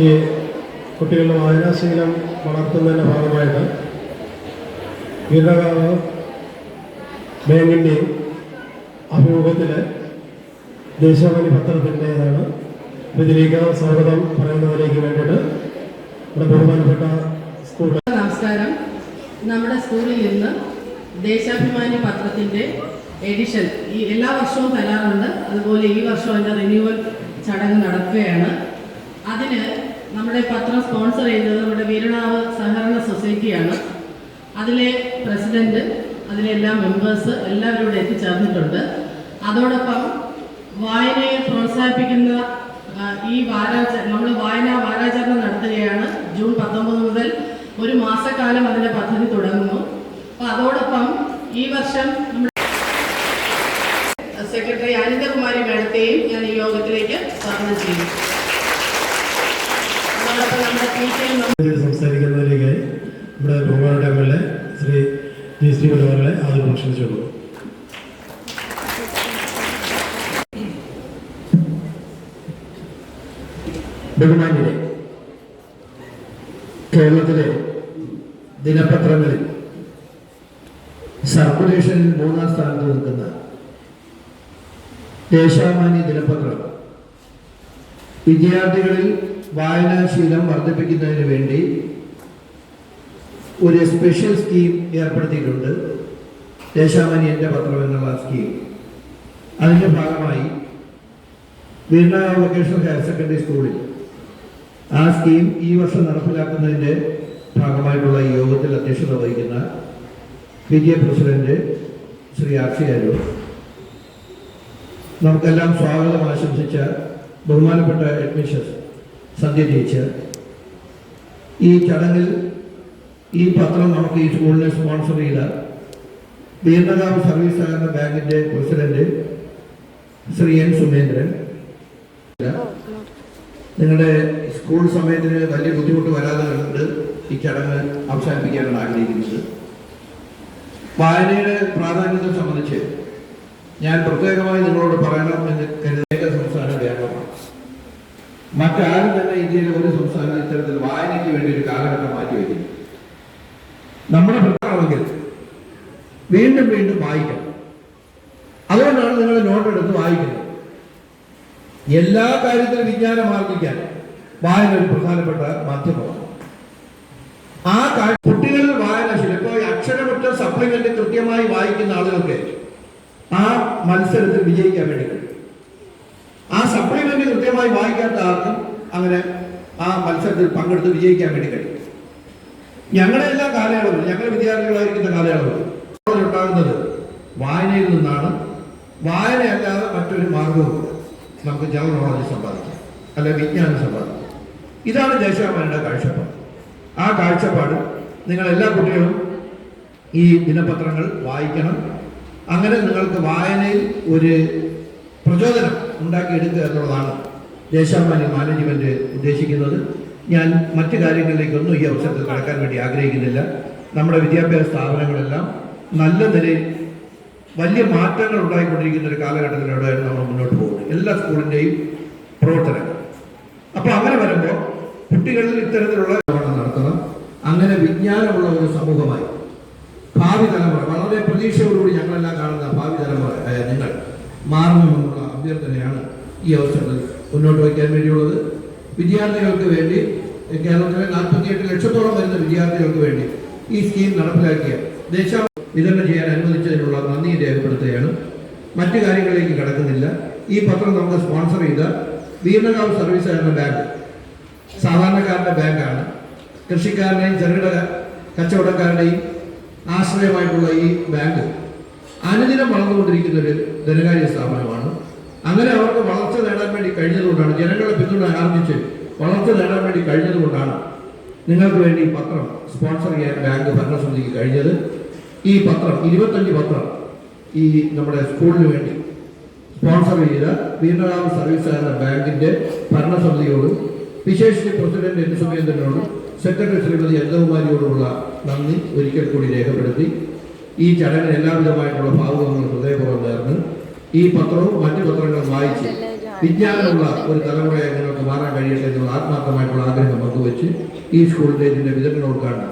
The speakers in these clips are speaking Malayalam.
ഈ കുട്ടികളുടെ വായനാശീലം വളർത്തുന്നതിന്റെ ഭാഗമായിട്ട് വീരകാവ് ബാങ്കിന്റെയും അഭിമുഖത്തിൽ ദേശാവലി പത്രത്തിന്റേതാണ് അപ്പോൾ ഇതിലേക്ക് സ്വാഗതം പറയുന്നതിലേക്ക് വേണ്ടിയിട്ട് ഇവിടെ ബഹുമാനപ്പെട്ട സ്കൂൾ നമസ്കാരം. നമ്മുടെ സ്കൂളിൽ ഇന്ന് ദേശാഭിമാനി പത്രത്തിന്റെ എഡിഷൻ ഈ എല്ലാ വർഷവും തരാറുണ്ട് അതുപോലെ ഈ വർഷം അതിന്റെ റിന്യൂവൽ ചടങ്ങ് നടക്കുകയാണ്. അതിന് നമ്മുടെ പത്രം സ്പോൺസർ ചെയ്യുന്നത് നമ്മുടെ വീരണാവ് സഹകരണ സൊസൈറ്റിയാണ് അതിലെ പ്രസിഡന്റ് അതിലെ എല്ലാ മെമ്പേഴ്സ് എല്ലാവരും ഇവിടെ എത്തിച്ചേർന്നിട്ടുണ്ട്. അതോടൊപ്പം വായനയെ പ്രോത്സാഹിപ്പിക്കുന്ന ഈ വാരാച നമ്മൾ വായനാ വാരാചരണം നടത്തുകയാണ്. ജൂൺ പത്തൊമ്പത് മുതൽ ഒരു മാസക്കാലം അതിന്റെ പദ്ധതി തുടങ്ങുന്നു അപ്പൊ അതോടൊപ്പം ഈ വർഷം നമ്മുടെ സെക്രട്ടറി അനിതകുമാരി മേഡത്തെയും ഞാൻ ഈ യോഗത്തിലേക്ക് സ്വാഗതം ചെയ്യുന്നു അതോടൊപ്പം നമ്മുടെ പി ടി എം ഇതിൽ സംസാരിക്കുന്നതിലേക്ക് ഇവിടെ ബഹുമാനയുടെ M L A Shri G Shri അവരെ ആദ്യം ക്ഷണിച്ചോളൂ ബഹുമാന്യരെ കേരളത്തിലെ ദിനപത്രങ്ങളിൽ സർക്കുലേഷനിൽ മൂന്നാം സ്ഥാനത്ത് നിൽക്കുന്ന ദേശാമാന്യ ദിനപത്രം വിദ്യാർത്ഥികളിൽ വായനാശീലം വർദ്ധിപ്പിക്കുന്നതിന് വേണ്ടി ഒരു സ്പെഷ്യൽ സ്കീം ഏർപ്പെടുത്തിയിട്ടുണ്ട്. ദേശാമാന്യന്റെ പത്രം എന്നുള്ള സ്കീം അതിന്റെ ഭാഗമായി വീരണാവ് വൊക്കേഷണൽ ഹയർ സെക്കൻഡറി സ്കൂളിൽ ആ സ്കീം ഈ വർഷം നടപ്പിലാക്കുന്നതിന്റെ ഭാഗമായിട്ടുള്ള യോഗത്തിൽ അധ്യക്ഷത വഹിക്കുന്ന പി ജെ പ്രസിഡന്റ് ശ്രീ ആർഷി അരൂർ. നമുക്കെല്ലാം സ്വാഗതം ആശംസിച്ച ബഹുമാനപ്പെട്ട അഡ്മിഷൻ സന്ധ്യ ടീച്ചർ. ഈ ചടങ്ങിൽ ഈ പത്രം നമുക്ക് ഈ സ്കൂളിനെ സ്പോൺസർ ചെയ്ത വീർണകാവ് സർവീസ് സഹകരണ ബാങ്കിന്റെ പ്രസിഡന്റ് ശ്രീ എൻ സുമേന്ദ്രൻ. നിങ്ങളുടെ സ്കൂൾ സമയത്തിന് വലിയ ബുദ്ധിമുട്ട് വരാതെ കണ്ട് ഈ ചടങ്ങ് അവസാനിപ്പിക്കാനാണ് ആഗ്രഹിക്കുന്നത്. വായനയുടെ പ്രാധാന്യത്തെ സംബന്ധിച്ച് ഞാൻ പ്രത്യേകമായി നിങ്ങളോട് പറയണം എന്ന് കരുതേക സംസ്ഥാന കേരളമാണ് മറ്റാരും തന്നെ ഇന്ത്യയിലെ ഒരു സംസ്ഥാനം ഇത്തരത്തിൽ വായനയ്ക്ക് വേണ്ടി ഒരു കാലഘട്ടം മാറ്റിവെക്കുന്നു നമ്മുടെ പ്രധാനമെങ്കിൽ വീണ്ടും വീണ്ടും വായിക്കണം. അതുകൊണ്ടാണ് നിങ്ങൾ നോട്ടെടുത്ത് വായിക്കുന്നത്. എല്ലാ കാര്യത്തിലും വിജ്ഞാനം ആർജിക്കാൻ വായന ഒരു പ്രധാനപ്പെട്ട മാധ്യമമാണ്. ആ കുട്ടികളിൽ വായനാശീലം ഇപ്പോൾ അക്ഷരമുറ്റ സപ്ലിമെന്റ് കൃത്യമായി വായിക്കുന്ന ആളുകൾക്ക് ആ മത്സരത്തിൽ വിജയിക്കാൻ വേണ്ടി കഴിയും. ആ സപ്ലിമെന്റ് കൃത്യമായി വായിക്കാത്ത ആർക്കും അങ്ങനെ ആ മത്സരത്തിൽ പങ്കെടുത്ത് വിജയിക്കാൻ വേണ്ടി കഴിയും. ഞങ്ങളുടെ എല്ലാ കാലയളവും ഞങ്ങളുടെ വിദ്യാർത്ഥികളായിരിക്കുന്ന കാലയളവിൽ ഉണ്ടാകുന്നത് വായനയിൽ നിന്നാണ്. വായനയല്ലാതെ മറ്റൊരു മാർഗവുമില്ല നമുക്ക് ജനറൽ നോളജ് സമ്പാദിക്കാം. അല്ലെ വിജ്ഞാനം സമ്പാദിക്കാം. ഇതാണ് ദേശാഭിമാനിയുടെ കാഴ്ചപ്പാട്. ആ കാഴ്ചപ്പാട് നിങ്ങൾ എല്ലാ കുട്ടികളും ഈ ദിനപത്രങ്ങൾ വായിക്കണം. അങ്ങനെ നിങ്ങൾക്ക് വായനയിൽ ഒരു പ്രചോദനം ഉണ്ടാക്കിയെടുക്കുക എന്നുള്ളതാണ് ദേശാമാന്യ മാനേജ്മെന്റ് ഉദ്ദേശിക്കുന്നത്. ഞാൻ മറ്റു കാര്യങ്ങളിലേക്കൊന്നും ഈ അവസരത്തിൽ കടക്കാൻ വേണ്ടി ആഗ്രഹിക്കുന്നില്ല. നമ്മുടെ വിദ്യാഭ്യാസ സ്ഥാപനങ്ങളെല്ലാം നല്ല നിലയിൽ വലിയ മാറ്റങ്ങൾ ഉണ്ടായിക്കൊണ്ടിരിക്കുന്ന ഒരു കാലഘട്ടത്തിലൂടെയാണ് നമ്മൾ മുന്നോട്ട് പോകുന്നത്. എല്ലാ സ്കൂളിന്റെയും പ്രവർത്തനങ്ങൾ. അപ്പോൾ അങ്ങനെ വരുമ്പോൾ കുട്ടികളിൽ ഇത്തരത്തിലുള്ള നടത്തണം. അങ്ങനെ വിജ്ഞാനമുള്ള ഒരു സമൂഹമായി. ഭാവി തലമുറ വളരെ പ്രതീക്ഷയോടുകൂടി ഞങ്ങളെല്ലാം കാണുന്ന ഭാവി തലമുറ നിങ്ങൾ മാറണമെന്നുള്ള അഭ്യർത്ഥനയാണ് ഈ അവസരത്തിൽ മുന്നോട്ട് വയ്ക്കാൻ വേണ്ടിയുള്ളത്. വിദ്യാർത്ഥികൾക്ക് വേണ്ടി കേരളത്തിലെ നാൽപ്പത്തിയെട്ട് ലക്ഷത്തോളം വരുന്ന വിദ്യാർത്ഥികൾക്ക് വേണ്ടി ഈ സ്കീം നടപ്പിലാക്കിയ ദേശ വിതരണം ചെയ്യാൻ അനുവദിച്ചതിനുള്ള മറ്റു കാര്യങ്ങളിലേക്ക് കിടക്കുന്നില്ല. ഈ പത്രം നമുക്ക് സ്പോൺസർ ചെയ്ത വീരണകാവ് സർവീസ് ആയിരുന്ന ബാങ്ക് സാധാരണക്കാരുടെ ബാങ്കാണ്. കൃഷിക്കാരുടെയും ചെറുകിട കച്ചവടക്കാരുടെയും ആശ്രയമായിട്ടുള്ള ഈ ബാങ്ക് അനുദിനം വളർന്നുകൊണ്ടിരിക്കുന്ന ഒരു ധനകാര്യ സ്ഥാപനമാണ്. അങ്ങനെ അവർക്ക് വളർച്ച നേടാൻ വേണ്ടി കഴിഞ്ഞതുകൊണ്ടാണ് ജനങ്ങളെ പിന്തുണ ആർജിച്ച് വളർച്ച നേടാൻ വേണ്ടി കഴിഞ്ഞതുകൊണ്ടാണ് നിങ്ങൾക്ക് വേണ്ടി പത്രം സ്പോൺസർ ചെയ്യാൻ ബാങ്ക് ഭരണസമിതിക്ക് കഴിഞ്ഞത്. ഈ പത്രം ഇരുപത്തഞ്ച് പത്രം ഈ നമ്മുടെ സ്കൂളിന് വേണ്ടി സ്പോൺസർ ചെയ്ത വീരനാവ് സർവീസ് സഹകരണ ബാങ്കിന്റെ ഭരണസമിതിയോടും വിശേഷിച്ച് പ്രസിഡന്റ് എൻ സുമേന്ദ്രനോടും സെക്രട്ടറി ശ്രീമതി അനിതകുമാരിയോടുമുള്ള നന്ദി ഒരിക്കൽ കൂടി രേഖപ്പെടുത്തി. ഈ ചടങ്ങിന് എല്ലാവിധമായിട്ടുള്ള ഭാഗങ്ങളും ഹൃദയപൂർവം നേർന്ന് ഈ പത്രവും മറ്റു പത്രങ്ങളും വായിച്ച് വിജ്ഞാനമുള്ള ഒരു തലമുറയെ നിങ്ങൾക്ക് മാറാൻ കഴിയട്ടെ എന്നുള്ള ആത്മാർത്ഥമായിട്ടുള്ള ആഗ്രഹം പങ്കുവെച്ച് ഈ സ്കൂളിന്റെ ഇതിന്റെ വിതരണ ഉദ്ഘാടനം.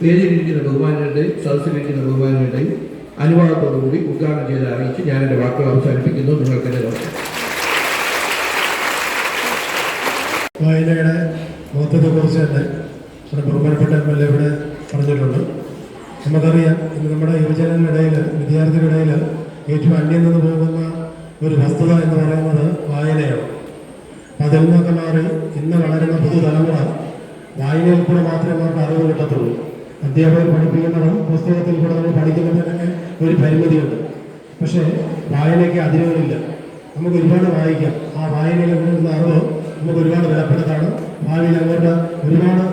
പേരിലിരിക്കുന്ന ബഹുമാനികളുടെയും സദസ്സിലിരിക്കുന്ന ബഹുമാനികളുടെയും അനുവാദത്തോടുകൂടി ഉദ്ഘാടനം ചെയ്ത് അറിയിച്ച് ഞാൻ എന്റെ വാക്കുകൾ അവസാനിപ്പിക്കുന്നു. നിങ്ങൾക്ക് എന്റെ നമസ്കാരം. വായനയുടെ മഹത്വത്തെക്കുറിച്ച് തന്നെ നമ്മുടെ ബഹുമാനപ്പെട്ട എം എൽ എ ഇവിടെ പറഞ്ഞിട്ടുണ്ട്. നമുക്കറിയാം ഇന്ന് നമ്മുടെ യുവജനങ്ങളിടയിൽ വിദ്യാർത്ഥികളിടയിൽ ഏറ്റവും അന്യം നിന്ന് പോകുന്ന ഒരു വസ്തുത എന്ന് പറയുന്നത് വായനയാണ്. അതിൽ നിന്നൊക്കെ മാറി ഇന്ന് വളരുന്ന പുതുതലമുറ വായനയിൽ കൂടെ മാത്രമേ അവർക്ക് അറിവ് കിട്ടത്തുള്ളൂ. അധ്യാപകർ പഠിപ്പിക്കുന്നതും പുസ്തകത്തിൽ കൂടെ നമ്മൾ പഠിക്കുന്നതിനൊക്കെ ഒരു പരിമിതിയുണ്ട്. പക്ഷേ വായനയ്ക്ക് അതിരുകളില്ല. നമുക്ക് ഒരുപാട് വായിക്കാം. ആ വായനയിൽ നിന്നുള്ള അറിവ് നമുക്ക് ഒരുപാട് വിലപ്പെടുത്താണ് ഭാവിയിൽ അങ്ങോട്ട് ഒരുപാട്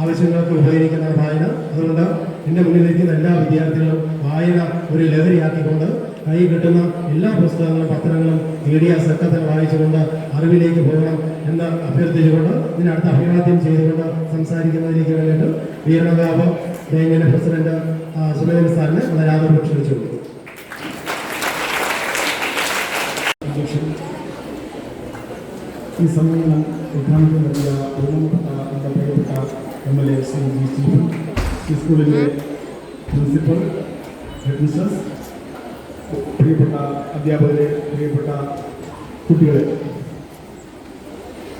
ആവശ്യങ്ങൾക്ക് ഉപകരിക്കുന്ന വായന. അതുകൊണ്ട് എന്റെ മുന്നിലിരിക്കുന്ന എല്ലാ വിദ്യാർത്ഥികളും വായന ഒരു ലഹരിയാക്കിക്കൊണ്ട് കൈ കിട്ടുന്ന എല്ലാ പുസ്തകങ്ങളും പത്രങ്ങളും മീഡിയ തന്നെ വായിച്ചുകൊണ്ട് അറിവിലേക്ക് പോകണം എന്ന് അഭ്യർത്ഥിച്ചുകൊണ്ട് ഇതിനടുത്ത് അഭിവാദ്യം ചെയ്തുകൊണ്ട് സംസാരിക്കുന്നതിലേക്ക് വേണ്ടിയിട്ട് വീരണകാവ് തേങ്ങയുടെ പ്രസിഡന്റ് സുരേന്ദ്ര സാറിനെ വളരെ ആദരവ് ക്ഷണിച്ചു ഈ സമ്മേളനം ഉദ്ഘാടനം നൽകിയ ബഹുമാനപ്പെട്ട M L A Shri G Stephen principal പ്രിയപ്പെട്ട അധ്യാപകരെ പ്രിയപ്പെട്ട കുട്ടികളെ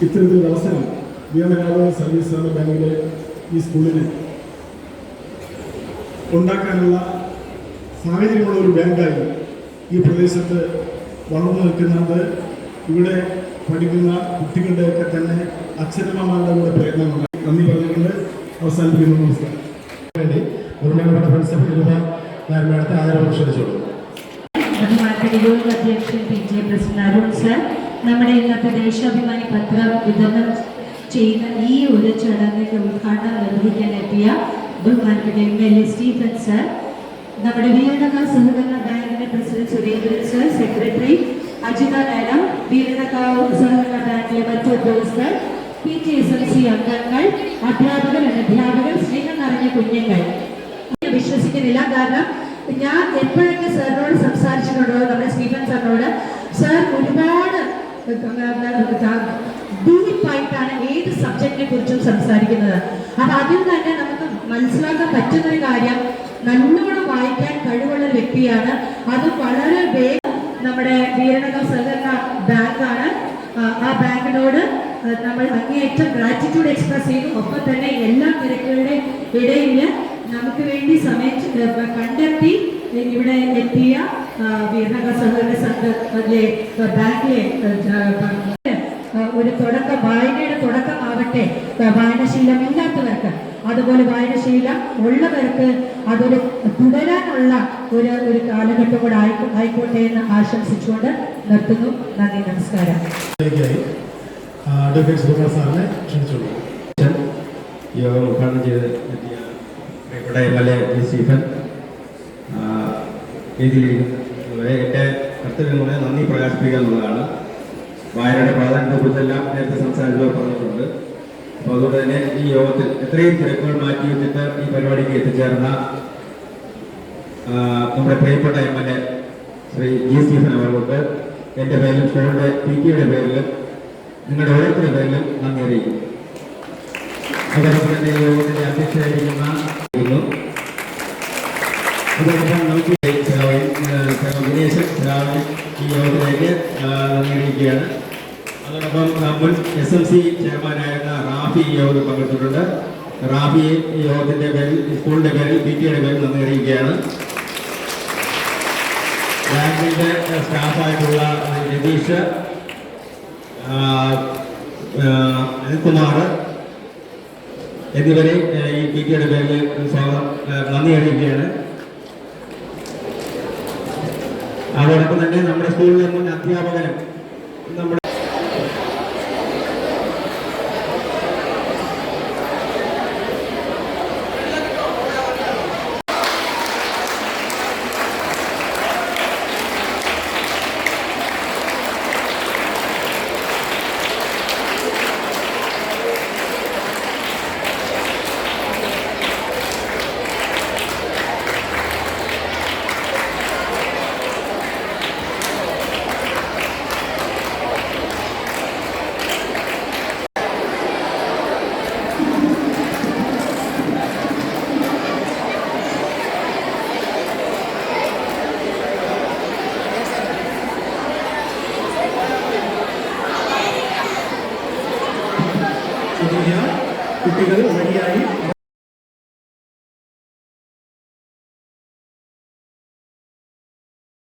ഇത്തരത്തിലൊരു അവസരം വീണകാവ് സർവീസ് സഹകരണ ബാങ്കിലെ ഈ സ്കൂളിന് ഉണ്ടാക്കാനുള്ള സാഹചര്യമുള്ള ഒരു ബാങ്കായി ഈ പ്രദേശത്ത് വളർന്നു നിൽക്കുന്നത് ഇവിടെ പഠിക്കുന്ന കുട്ടികളുടെയൊക്കെ തന്നെ അച്ഛനമ്മമാരുടെ കൂടെ പ്രയത്നമുണ്ട്. നന്ദി പറഞ്ഞുകൊണ്ട് അവസാനിപ്പിക്കുന്നു. നമസ്കാരം. നമ്മുടെ ഇന്നത്തെ ദേശാഭിമാനി പത്രം വിതരണം ചെയ്യുന്ന ഈ ഒരു ചടങ്ങിന്റെ ഉദ്ഘാടനം നിർവഹിക്കാൻ എത്തിയ ബഹുമാനപ്പെട്ട M L A Stephen sir നമ്മുടെ വീരണക സഹകരണ ബാങ്കിന്റെ president Surendran sir secretary Ajitha Nair വീരണക സഹകരണ ബാങ്കിലെ മറ്റു ഉദ്യോഗസ്ഥർ P T S M C അംഗങ്ങൾ അധ്യാപകർ അനധ്യാപകർ സ്നേഹം നിറഞ്ഞ കുഞ്ഞുങ്ങൾ. വിശ്വസിക്കുന്നില്ല. കാരണം ഞാൻ എപ്പോഴൊക്കെ സാറിനോട് സംസാരിച്ചിട്ടുണ്ടോ നമ്മുടെ സ്റ്റീഫൻ സാറിനോട് സാർ ഡീപ്പായിട്ടാണ് ഏത് സബ്ജക്റ്റിനെ കുറിച്ചും സംസാരിക്കുന്നത്. അത് അതിൽ തന്നെ നമുക്ക് മനസ്സിലാക്കാൻ പറ്റുന്ന ഒരു കാര്യം നല്ലോണം വായിക്കാൻ കഴിവുള്ള വ്യക്തിയാണ്. അത് വളരെ വേഗം നമ്മുടെ വീരണക സഹകരണ ബാങ്കാണ്. ആ, ബാങ്കിനോട് നമ്മൾ അങ്ങേയറ്റം ഗ്രാറ്റിറ്റ്യൂഡ് എക്സ്പ്രസ് ചെയ്തു. ഒപ്പം തന്നെ എല്ലാ തിരക്കുകളുടെ ഇടയിൽ നമുക്ക് വേണ്ടി സമയം കണ്ടെത്തി ഇവിടെ എത്തിയ വീരണക സഹകരണ സംഘത്തിലെ ബാങ്കിലെ ഒരു തുടക്കം വായനയുടെ തുടക്കമാവട്ടെ. ആവട്ടെ വായനശീലം ഇല്ലാത്തവർക്ക് അതുപോലെ വായനശീലം ഉള്ളവർക്ക് അതൊരു തുടരാനുള്ള ഒരു ഒരു കാലഘട്ടം കൂടെ ആയിക്കോട്ടെ എന്ന് ആശംസിച്ചുകൊണ്ട് നിർത്തുന്നു. നന്ദി നമസ്കാരം. സാറിനെ യോഗം ഉദ്ഘാടനം ചെയ്ത് പ്രിയപ്പെട്ട എം എൽ എ സ്റ്റീഫൻ ആ, വേദിയിലിരിക്കുന്നവരെ എന്റെ കർത്തവ്യങ്ങളെ നന്ദി പ്രകാശിപ്പിക്കുക എന്നുള്ളതാണ് വായനയുടെ പ്രാധാന്യത്തെക്കുറിച്ചെല്ലാം നേരത്തെ സംസാരിച്ചവർ പറഞ്ഞിട്ടുണ്ട്. അപ്പോൾ അതുകൊണ്ട് തന്നെ ഈ യോഗത്തിൽ എത്രയും തിരക്കുകൾ മാറ്റി വെച്ചിട്ട് ഈ പരിപാടിക്ക് എത്തിച്ചേർന്ന നമ്മുടെ പ്രിയപ്പെട്ട M L A Shri G Stephen അവർക്ക് എന്റെ പേരിലും സ്കൂളിന്റെ പി ടിയുടെ പേരിലും നിങ്ങളുടെ ഓരോരുത്തരുടെ പേരിലും നന്ദി അറിയിക്കുന്നു. അതോടൊപ്പം തന്നെ ഈ യോഗത്തിന്റെ അധ്യക്ഷയായിരിക്കുന്ന നമുക്ക് വിനേശൻ സഹായി ഈ യോഗത്തിലേക്ക് അറിയിക്കുകയാണ് അതോടൊപ്പം മുൻ എസ് എം സി ചെയർമാനായിരുന്ന റാഫി ഈ യോഗത്തിൽ പങ്കെടുത്തിട്ടുണ്ട്. റാഫി ഈ യോഗത്തിന്റെ പേരിൽ ഈ പേരിൽ പി ടിയുടെ പേരിൽ നന്ദി അറിയിക്കുകയാണ് എന്നിവരെ ഈ പി ടിയുടെ പേരിൽ സ്വാഗതം നന്ദി അറിയിക്കുകയാണ്. അതോടൊപ്പം തന്നെ നമ്മുടെ സ്കൂളിൽ നിന്നും അധ്യാപകരും നമ്മുടെ